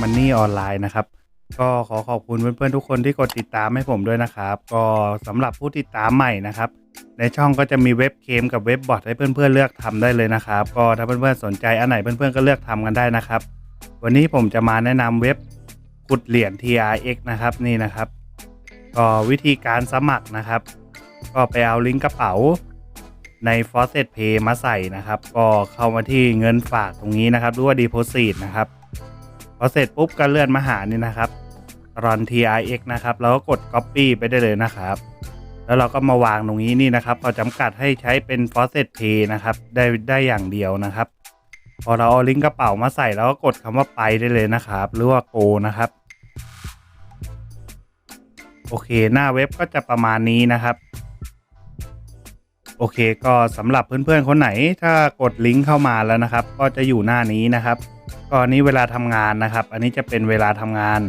Money ออนไลน์นะครับ ก็ขอขอบคุณเพื่อนๆทุกคนที่กดติดตามให้ผมด้วยนะครับ ก็สำหรับผู้ติดตามใหม่นะครับ ในช่องก็จะมีเว็บเคมกับเว็บบอทให้เพื่อนๆเลือกทำได้เลยนะครับ ก็ถ้าเพื่อนๆสนใจอันไหนเพื่อนๆก็เลือกทำกันได้นะครับ วันนี้ผมจะมาแนะนำเว็บขุดเหรียญ TRX นะครับนี่นะครับ ก็วิธีการสมัครนะครับ ก็ไปเอาลิงก์กระเป๋าใน f a u c e t Pay มาใส่นะครับ ก็เข้ามาที่เงินฝากตรงนี้นะครับหรือว่า Deposit นะครับ อเสร็จปุ๊บก็เลื่อนมาหานี่นะครับ run TRX นะครับแล้วก็กด Copy ไปได้เลยนะครับ แล้วเราก็มาวางตรงนี้นี่นะครับเขาจำกัดให้ใช้เป็น Faucet Pay นะครับได้ได้อย่างเดียวนะครับ พอเราเอาลิงก์กระเป๋ามาใส่แล้วก็กดคำว่าไปได้เลยนะครับ หรือว่า Go นะครับโอเค หน้าเว็บก็จะประมาณนี้นะครับโอเค ก็สำหรับเพื่อนๆคนไหน ถ้ากดลิงก์เข้ามาแล้วนะครับ ก็จะอยู่หน้านี้นะครับ ก็อันนี้เวลาทำงานนะครับ อันนี้จะเป็นเวลาทำงาน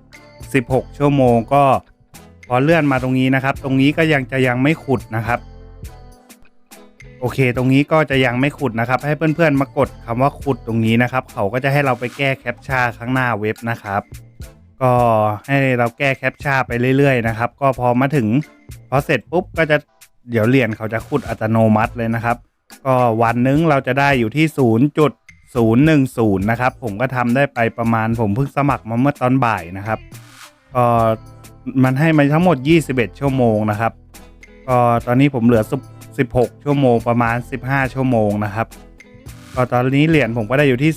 16 ชั่วโมงก็พอเลื่อนมาตรงนี้นะครับ ตรงนี้ก็ยังจะยังไม่ขุดนะครับ โอเค ตรงนี้ก็จะยังไม่ขุดนะครับ ให้เพื่อนๆมากดคำว่าขุดตรงนี้นะครับ เขาก็จะให้เราไปแก้แคปชั่นข้างหน้าเว็บนะครับ ก็ให้เราแก้แคปชั่นไปเรื่อยๆนะครับ ก็พอมาถึงพอเสร็จปุ๊บก็จะเดี๋ยวเหรียญเขาจะขุดอัตโนมัติเลยนะครับ ก็วันนึงเราจะได้อยู่ที่ 010 นะครับ ผมก็ทำได้ไปประมาณผมเพิ่งสมัครมาเมื่อตอนบ่ายนะครับก็มันให้มาทั้งหมด 21 ชั่วโมงนะครับก็ตอนนี้ผมเหลือ 16 ชั่วโมงประมาณ 15 ชั่วโมงนะครับก็ตอนนี้เหรียญผมก็ได้อยู่ที่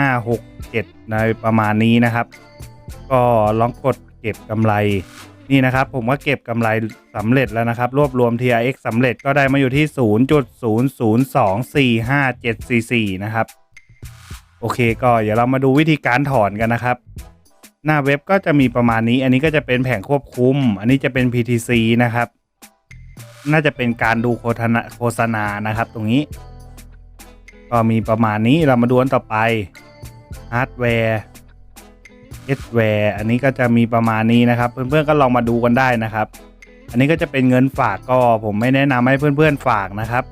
0.002456ในประมาณนี้นะครับ ก็ลองกดเก็บกำไร นี่นะครับผมก็เก็บกำไรสำเร็จแล้วนะครับ รวบรวม TRX สำเร็จก็ได้มาอยู่ที่ 0.00245744 นะครับ โอเคก็เดี๋ยวเรามาดูวิธีการถอนกันนะครับ หน้าเว็บก็จะมีประมาณนี้ อันนี้ก็จะเป็นแผงควบคุม อันนี้จะเป็น PTC นะครับ น่าจะเป็นการดูโฆษณาโฆษณานะครับตรงนี้ ก็มีประมาณนี้เรามาดูอันต่อไปฮาร์ดแวร์ เอสแวร์อันนี้ก็จะมีประมาณนี้นะครับ เพื่อนๆก็ลองมาดูกันได้นะครับ อันนี้ก็จะเป็นเงินฝากก็ผมไม่แนะนำให้เพื่อนๆฝากนะครับ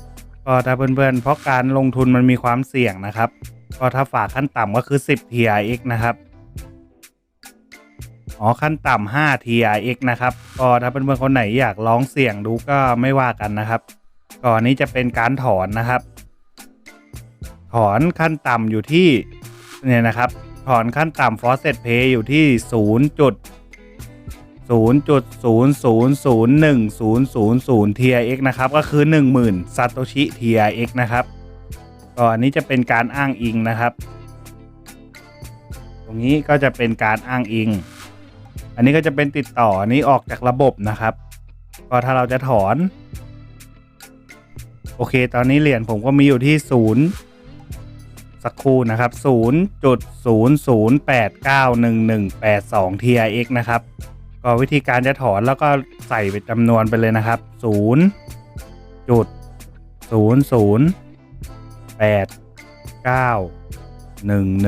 ก็ถ้าเพื่อนๆเพราะการลงทุนมันมีความเสี่ยงนะครับก็ถ้าฝากขั้นต่ำก็คือ 10 TRX นะครับอ๋อขั้นต่ำ5 TRX นะครับก็ถ้าเพื่อนๆคนไหนอยากลองเสี่ยงดูก็ไม่ว่ากันนะครับก่อนนี้จะเป็นการถอนนะครับ ถอนขั้นต่ำอยู่ที่เนี่ยนะครับ ถอนขั้นต่ำ Faucet Pay อยู่ที่ 0. จุด 0.0001000 TRX นะครับ ก็คือ 10,000 Satoshi TRX นะครับก็อันนี้จะเป็นการอ้างอิงนะครับ ตรงนี้ก็จะเป็นการอ้างอิง อันนี้ก็จะเป็นติดต่ออันนี้ออกจากระบบนะครับ ก็ถ้าเราจะถอน โอเค ตอนนี้เหรียญผมก็มีอยู่ที่ศูนย์ สักครู่นะครับ 0.00891182 TRX นะครับ ก็วิธีการจะถอนแล้วก็ใส่ไปจำนวนไปเลยนะครับ0จุด00 8 9 1 1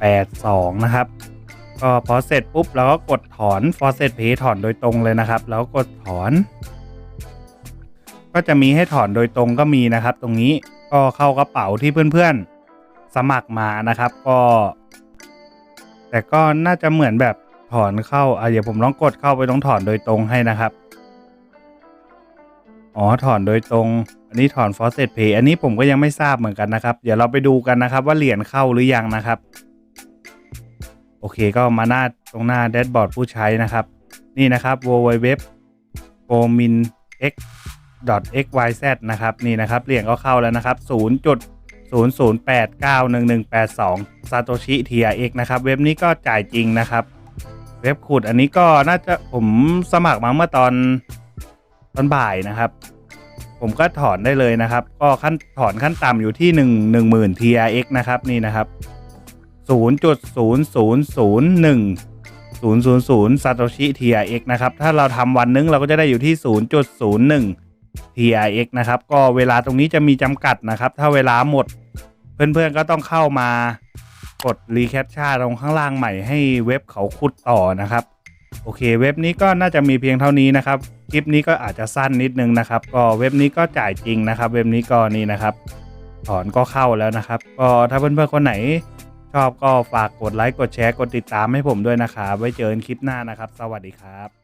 8 2 นะครับ ก็พอเสร็จปุ๊บเราก็กดถอน Faucet Pay ถอนโดยตรงเลยนะครับ แล้วกดถอน ก็จะมีให้ถอนโดยตรงก็มีนะครับ ตรงนี้ก็เข้ากระเป๋าที่เพื่อนๆ สมัครมานะครับ ก็ แต่ก็น่าจะเหมือนแบบถอนเข้าอะเดี๋ยวผมลองกดเข้าไปตรงถอนโดยตรงให้นะครับ อ๋อถอนโดยตรง อันนี้ถอน Faucet Pay อันนี้ผมก็ยังไม่ทราบเหมือนกันนะครับ เดี๋ยวเราไปดูกันนะครับ ว่าเหรียญเข้าหรือยังนะครับ โอเคก็มาหน้าตรงหน้าแดชบอร์ดผู้ใช้นะครับ นี่นะครับ www f o m i n x xyz นะครับ นี่นะครับเหรียญก็เข้าแล้วนะครับ 00891182 Satoshi TRX นะครับ เว็บนี้ก็จ่ายจริงนะครับ เว็บขุดอันนี้ก็น่าจะผมสมัครมาเมื่อตอนตอนบ่ายนะครับ ผมก็ถอนได้เลยนะครับ ก็ขั้นถอนขั้นต่ำอยู่ที่1 1 0 0 0 TRX นะครับนี่นะครับ 0.0001 Satoshi TRX นะครับ ถ้าเราทำวันนึงเราก็จะได้อยู่ที่ 0.01 TRX นะครับ ก็เวลาตรงนี้จะมีจำกัดนะครับ ถ้าเวลาหมดเพื่อนๆก็ต้องเข้ามากดรีแคปชั่นตรงข้างล่างใหม่ให้เว็บเขาขุดต่อนะครับ โอเค เว็บนี้ก็น่าจะมีเพียงเท่านี้นะครับ คลิปนี้ก็อาจจะสั้นนิดนึงนะครับ ก็เว็บนี้ก็จ่ายจริงนะครับ เว็บนี้ก็นี่นะครับ ถอนก็เข้าแล้วนะครับ ก็ถ้าเพื่อนๆคนไหนชอบก็ฝากกดไลค์กดแชร์กดติดตามให้ผมด้วยนะครับ ไว้เจอกันคลิปหน้านะครับ สวัสดีครับ